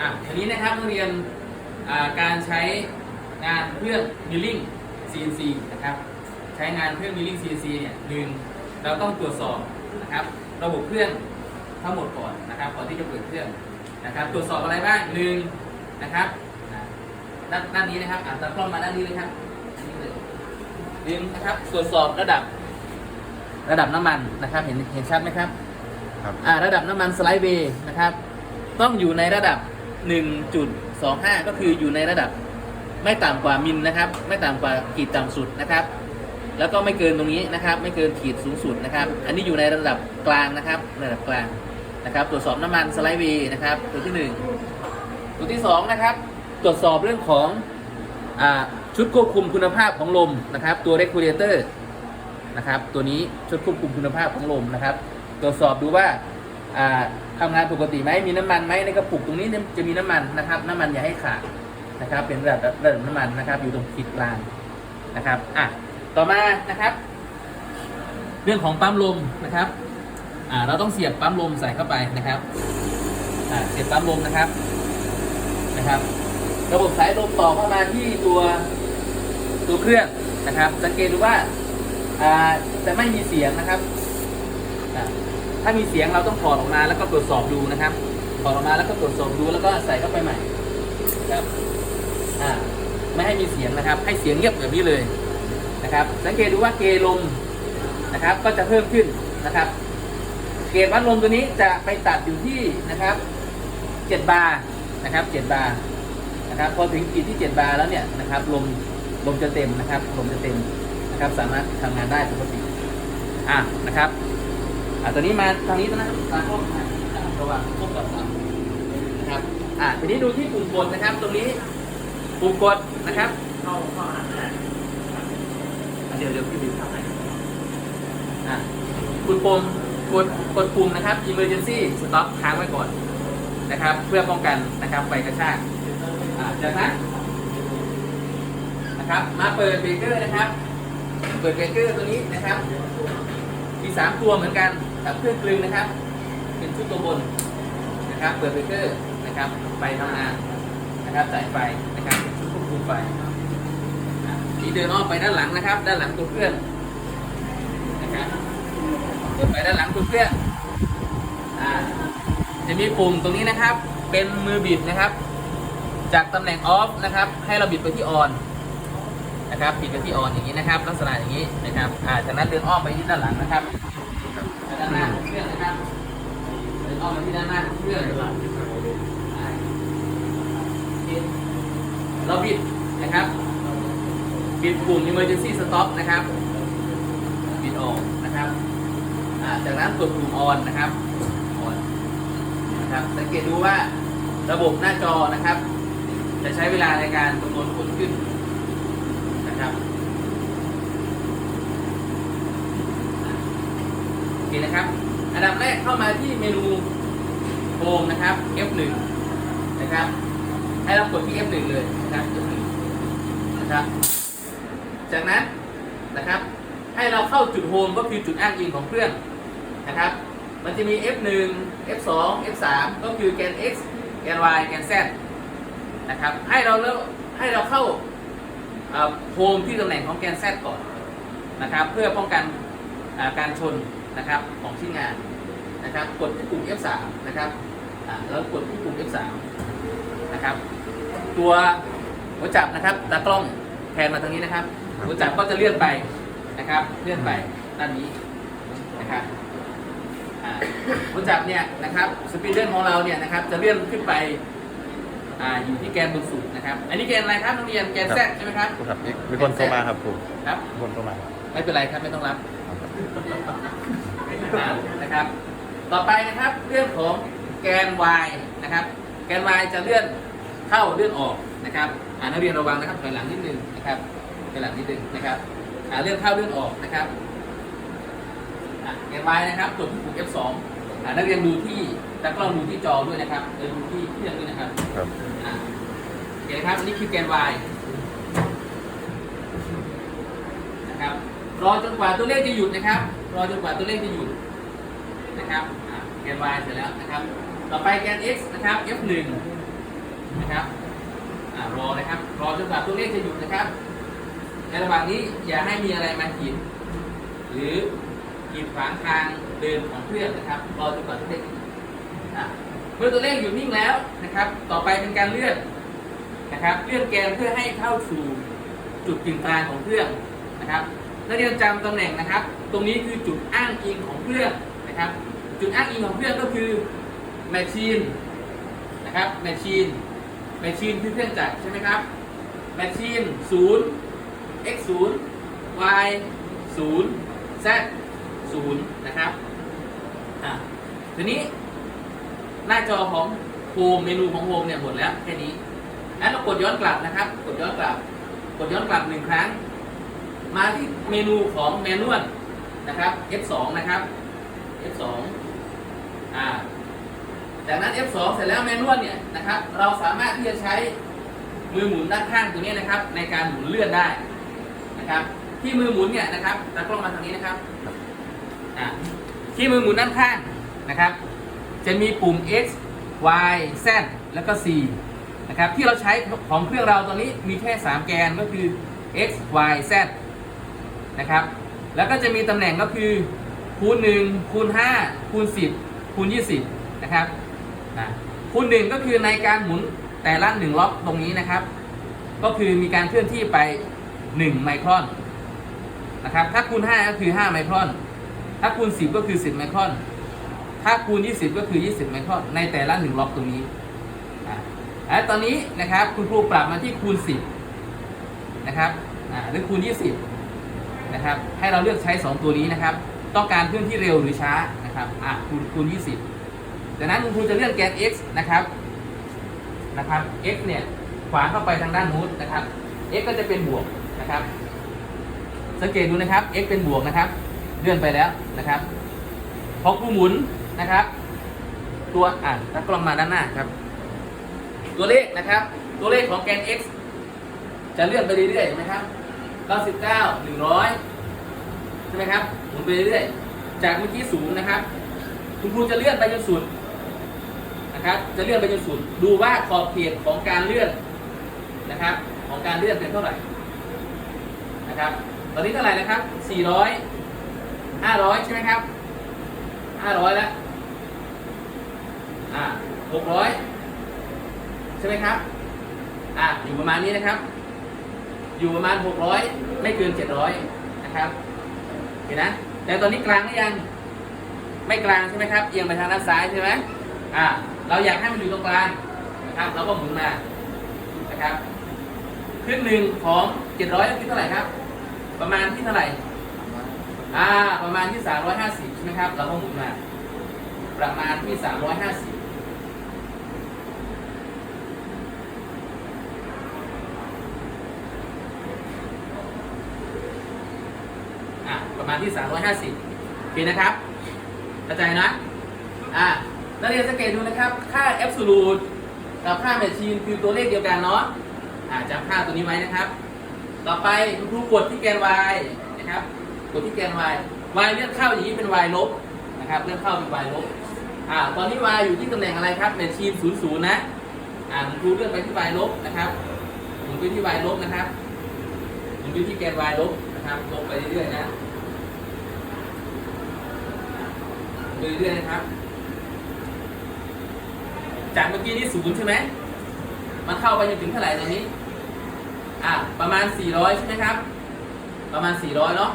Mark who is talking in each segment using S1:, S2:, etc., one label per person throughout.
S1: อะทีนี้นะครับนักเรียนอ่าการใช้งานเครื่อง milling CNC นะครับ ใช้งานเครื่อง milling CNC เนี่ยหนึ่งเราต้องตรวจสอบนะครับ ระบบเครื่องทั้งหมดก่อนนะครับก่อนที่จะเปิดเครื่องนะครับ ตรวจสอบอะไรบ้างหนึ่งนะครับอ่าด้านด้านนี้นะครับอ่าตากล้องมาด้านนี้เลยครับอันนี้เลยหนึ่งนะครับตรวจสอบระดับ ระดับน้ำมันนะครับ เห็นเห็นชัดไหมครับ
S2: ครับ
S1: อ่าระดับน้ำมันสไลด์เบย์นะครับ ต้องอยู่ในระดับ 1.25 ก็คืออยู่ในระดับไม่ต่ำกว่ามิลนะครับ ไม่ต่ำกว่าขีดต่ำสุดนะครับ แล้วก็ไม่เกินตรงนี้นะครับ ไม่เกินขีดสูงสุดนะครับ อันนี้อยู่ในระดับกลางนะครับ ระดับกลางนะครับ ตรวจสอบน้ำมันสไลด์เบย์นะครับ ตัวที่หนึ่งตัวที่สองนะครับ ตรวจสอบเรื่องของอชุดควบคุมคุณภาพของลมนะครับ ตัว regulator นะครับ ตัวนี้ชุดควบคุมคุณภาพของลมนะครับ ตรวจสอบดูว่า ทำงานปกติไหมมีน้ำมันไหมในกระปุกตรงนี้จะมีน้ำมันนะครับ น้ำมันอย่าให้ขาดนะครับ เป็นระดับระดับน้ำมันนะครับ อยู่ตรงขีดกลางนะครับอะต่อมานะครับ เรื่องของปั๊มลมนะครับอ่าเราต้องเสียบปั๊มลมใส่เข้าไปนะครับอ่าเสียบปั๊มลมนะครับนะครับ ระบบสายลมต่อเข้ามาที่ตัวตัวเครื่องนะครับ สังเกตดูว่าอ่าจะไม่มีเสียงนะครับอ่า ถ้ามีเสียงเราต้องถอดออกมาแล้วก็ตรวจสอบดูนะครับ ถอดออกมาแล้วก็ตรวจสอบดูแล้วก็ใส่เข้าไปใหม่ครับอ่าไม่ให้มีเสียงนะครับ ให้เสียงเงียบแบบนี้เลยนะครับ สังเกตดูว่าเกลมนะครับ ก็จะเพิ่มขึ้นนะครับ เกจวัดลมตัวนี้จะไปตัดอยู่ที่นะครับ7บาร์นะครับ7บาร์นะครับ พอถึงขีดที่7บาร์แล้วเนี่ยนะครับ ลมลมจะเต็มนะครับ ลมจะเต็มนะครับ สามารถทำงานได้ปกติอะนะครับ อะตัวนี้มาทางนี้นะครับตากล้องมาระหว่างพบกับเรานะครับ อะทีนี้ดูที่ปุ่มกดนะครับ ตรงนี้ปุ่มกดนะครับเข้าเข้าอ่านได้อะเดี๋ยวเดี๋ยวพี่บิ๊กทำให้อะกดปุ่มกดกดปุ่มนะครับ emergency stop ค้างไว้ก่อนนะครับ เพื่อป้องกันนะครับไฟกระชากอ่าจากนั้นนะครับ มาเปิดเบรกเกอร์นะครับ เปิดเบรกเกอร์ตัวนี้นะครับ มีสามตัวเหมือนกัน กับเครื่องกลึงนะครับ เป็นชุดตัวบนนะครับ เปิดเบรกเกอร์นะครับไฟทำงานนะครับสายไฟนะครับเป็นชุดควบคุมไฟนี่เดินอ้อมไปด้านหลังนะครับ ด้านหลังตัวเครื่องนะครับเดินไปด้านหลังตัวเครื่องอ่าจะมีปุ่มตรงนี้นะครับ เป็นมือบิดนะครับ จากตำแหน่งออฟนะครับ ให้เราบิดไปที่ออนนะครับบิดไปที่ออนอย่างนี้นะครับ ลักษณะอย่างนี้นะครับอ่าจากนั้นเดินอ้อมไปที่ด้านหลังนะครับ ด้านหน้าของเครื่องนะครับเดินอ้อมไปที่ด้านหน้าของเครื่องเราบิดนะครับ บิดปุ่ม emergency stop นะครับ บิดออกนะครับจากนั้นกดปุ่มออนนะครับออนนะครับ สังเกตดูว่าระบบหน้าจอนะครับ จะใช้เวลาในการคำนวณผลขึ้นนะครับโอเค นะครับ อันดับแรกเข้ามาที่เมนูโฮมนะครับ F1 นะครับ ให้เรากดที่ F1 เลยนะครับ F1 นะครับ จากนั้นนะครับ ให้เราเข้าจุดโฮมก็คือจุดอ้างอิงของเครื่องนะครับ มันจะมี F1 F2 F3 ก็คือแกน X แกน Y แกน Z นะครับ ให้เราเริ่มให้เราเข้าโฮมที่ตำแหน่งของแกน Z ก่อนนะครับ เพื่อป้องกันการชน นะครับของชิ้นงานนะครับกดที่ปุ่ม F3 นะครับอ่าแล้วกดที่ปุ่ม F3 นะครับตัวหัวจับนะครับตากล้องแทนมาตรงนี้นะครับ หัวจับก็จะเลื่อนไปนะครับเลื่อนไปด้านนี้นะครับอ่าหัวจับเนี่ยนะครับสปีดเดิลของเราเนี่ยนะครับจะเลื่อนขึ้นไปอ่าอยู่ที่แกนบนสุดนะครับ อันนี้แกนอะไรครับนักเรียนแกนแซใช่ไหมครับ
S2: ครูครับมีคนโทรมาครับครู
S1: ครับ
S2: มีคนโทรมาครับ
S1: ไม่เป็นไรครับไม่ต้องรับอ่า นะครับ ต่อไปนะครับเรื่องของแกน y นะครับ แกน y จะเลื่อนเข้าเลื่อนออกนะครับอ่านักเรียนระวังนะครับถอยหลังนิดนึงนะครับถอยหลังนิดนึงนะครับอ่าเลื่อนเข้าเลื่อนออกนะครับอ่าแกน y นะครับกดที่ปุ่ม F2 อ่านักเรียนดูที่ตากล้องดูที่จอด้วยนะครับเออดูที่เครื่องด้วยนะครับ
S2: ครับ
S1: อะโอเคครับอันนี้คือแกน y นะครับรอจนกว่าตัวเลขจะหยุดนะครับ รอจนกว่าตัวเลขจะหยุดนะครับแกน y เสร็จแล้วนะครับ ต่อไปแกน x นะครับ f1 นะครับอรอนะครับ รอจนกว่าตัวเลขจะหยุดนะครับในระหว่างนี้อย่าให้มีอะไรมาขีดหรือขีดขวางทางเดินของเครื่องนะครับ รอจนกว่าตัวเลขจะหยุดเมื่อตัวเลขหยุดนิ่งแล้วนะครับ ต่อไปเป็นการเลื่อนนะครับ เลื่อนแกนเพื่อให้เข้าสู่จุดกึ่งกลางของเครื่องนะครับ นักเรียนจำตำแหน่งนะครับ ตรงนี้คือจุดอ้างอิงของเครื่องนะครับ จุดอ้างอิงของเครื่องก็คือแมชชีนนะครับแมชชีนแมชชีนคือเครื่องจักรใช่ไหมครับแมชชีนศูนย์ x 0 y 0 z 0นะครับอะทีนี้หน้าจอของโฮมเมนูของโฮมเนี่ยหมดแล้วแค่นี้แล้วเรากดย้อนกลับนะครับ กดย้อนกลับ กดย้อนกลับหนึ่งครั้ง มาที่เมนูของแมนนวลนะครับ F2 นะครับ F2 อ่าจากนั้น F2 เสร็จแล้วแมนนวลเนี่ยนะครับ เราสามารถที่จะใช้มือหมุนด้านข้างตัวนี้นะครับ ในการหมุนเลื่อนได้นะครับ ที่มือหมุนเนี่ยนะครับตากล้องมาทางนี้นะครับอ่าที่มือหมุนด้านข้างนะครับ จะมีปุ่ม X Y Z แล้วก็ C นะครับ ที่เราใช้ของเครื่องเราตอนนี้มีแค่ 3 แกนก็คือ X Y Z นะครับ แล้วก็จะมีตำแหน่งก็คือคูณ1คูณ5คูณ10คูณ20นะครับคูณ1ก็คือในการหมุนแต่ละ1ล็อกตรงนี้นะครับ ก็คือมีการเคลื่อนที่ไป 1 ไมครอนนะครับ ถ้าคูณ5ก็คือ 5 ไมครอน ถ้าคูณ 10 ก็คือ 10 ไมครอน ถ้าคูณ 20 ก็คือ 20 ไมครอน ในแต่ละ 1 ล็อกตรงนี้อะแล้วตอนนี้นะครับคุณครูปรับมาที่คูณ 10 นะครับ อ่า หรือคูณ 20 นะครับ ให้เราเลือกใช้ 2 ตัวนี้นะครับ ต้องการเคลื่อนที่เร็วหรือช้านะครับอะคูณคูณ20จากนั้นคุณครูจะเลื่อนแกน x นะครับนะครับ x เนี่ยขวางเข้าไปทางด้านนู้นนะครับ x ก็จะเป็นบวกนะครับ สังเกตดูนะครับ x เป็นบวกนะครับเลื่อนไปแล้วนะครับพอกูหมุนนะครับ ตัวอ่านถ้ากล้องมาด้านหน้าครับ ตัวเลขนะครับ ตัวเลขของแกน x จะเลื่อนไปเรื่อยๆนไหมครับ 99 100 ใช่ไหมครับ หมุนไปเรื่อยๆ จากเมื่อกี้ศูนย์นะครับ คุณครูจะเลื่อนไปจนสุดนะครับ จะเลื่อนไปจนสุด ดูว่าขอบเขตของการเลื่อนนะครับ ของการเลื่อนเป็นเท่าไหร่นะครับ ตอนนี้เท่าไหร่นะครับ 400 500 ใช่ไหมครับ 500 แล้ว อ่า600 ใช่ไหมครับ อ่าอยู่ประมาณนี้นะครับ อยู่ประมาณ 600 ไม่เกิน 700 นะครับเห็นนะ แต่ตอนนี้กลางหรือยัง ไม่กลางใช่ไหมครับ เอียงไปทางด้านซ้ายใช่ไหมอ่า เราอยากให้มันอยู่ตรงกลางนะครับ เราก็หมุนมา นะครับ ครึ่งหนึ่งของ 700คือเท่าไหร่ครับ ประมาณที่เท่าไหร่ อ่า ประมาณที่ 350 ใช่ไหมครับ เราก็หมุนมา ประมาณที่ 350 อะ ประมาณที่ 350โอเคนะครับเข้าใจนะอะนักเรียนสังเกตดูนะครับ ค่า absolute กับค่า machine คือตัวเลขเดียวกันเนาะอ่าจำค่าตัวนี้ไว้นะครับ ต่อไปคุณครูกดที่แกน y นะครับ กดที่แกน y y เลื่อนเข้าอย่างนี้เป็น y ลบนะครับเลื่อนเข้าเป็น y ลบอ่าตอนนี้ y อยู่ที่ตำแหน่งอะไรครับ machine 00นะอ่าคุณครูเลื่อนไปที่ y ลบนะครับหมุนไปที่ y ลบนะครับหมุนไปที่แกน y ลบนะครับลงไปเรื่อยๆนะ เรื่อยๆนะครับ จากเมื่อกี้นี่ศูนย์ใช่ไหมมันเข้าไปจนถึงเท่าไหร่ตอนนี้ อ่าประมาณ 400 ใช่ไหมครับ ประมาณ 400 เนาะ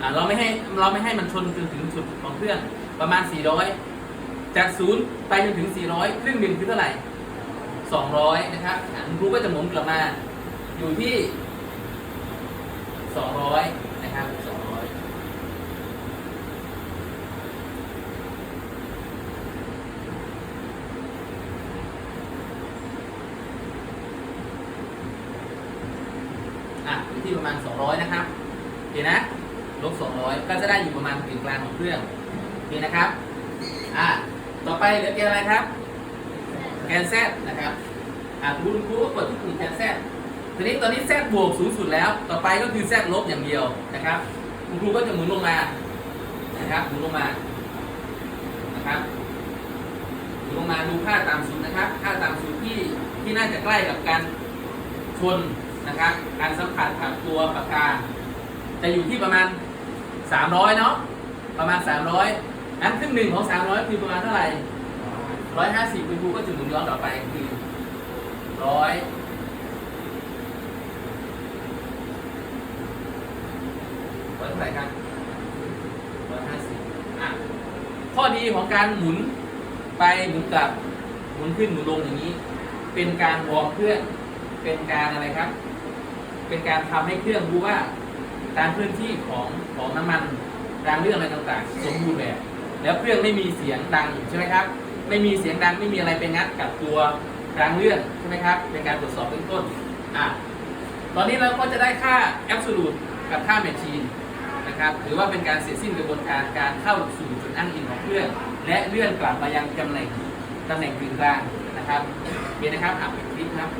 S1: อ่าเราไม่ให้เราไม่ให้มันชนจนถึงสุดของเครื่องประมาณ 400 จากศูนย์ไปจนถึง 400 ครึ่งหนึ่งคือเท่าไหร่ 200 นะครับอ่าคุณครูก็จะหมุนกลับมาอยู่ที่ 200 นะครับ 200 อะอยู่ที่ประมาณ 200 นะครับโอ เคนะลบ200 ก็จะได้อยู่ประมาณกึ่งกลางของเครื่องโอเคนะครับอะต่อไปเหลือแกนอะไรครับ แกนแซนะครับอะคุณครูก็กดที่ปุ่มแกนแซทีนี้ตอนนี้แซบวกสูงสุดแล้ว ต่อไปก็คือแซลบอย่างเดียวนะครับ คุณครูก็จะหมุนลงมานะครับหมุนลงมานะครับหมุนลงมาดูค่าต่ำสุดนะครับ ค่าต่ำสุดที่ที่น่าจะใกล้กับการชนนะครับ การสัมผัสกับตัวปากกา จะอยู่ที่ประมาณ 300 เนาะประมาณ 300อันครึ่งหนึ่งของ 300 คือประมาณเท่าไหร่ 150คุณครูก็จะหมุนย้อนต่อไปคือร้อยร้อยเท่าไหร่ครับร้อยห้าสิบอะข้อดีของการหมุนไปหมุนกลับหมุนขึ้นหมุนลงอย่างนี้ เป็นการวอร์มเครื่องเป็นการอะไรครับ เป็นการทำให้เครื่องรู้ว่า การเคลื่อนที่ของของน้ำมันรางเรื่องอะไรต่างๆ สมบูรณ์แบบ แล้วเครื่องไม่มีเสียงดังใช่ไหมครับ ไม่มีเสียงดังไม่มีอะไรไปงัดกับตัวรางเลื่อนใช่ไหมครับเป็นการตรวจสอบเบื้องต้นอะตอนนี้เราก็จะได้ค่า absolute กับค่า machine นะครับถือว่าเป็นการเสร็จสิ้นกระบวนการการเข้าสู่จุดอ้างอิงของเครื่อง และเลื่อนกลับมายังตำแหน่งตำแหน่งกึ่งกลางนะครับโอเคนะครับอะปิดคลิปครับ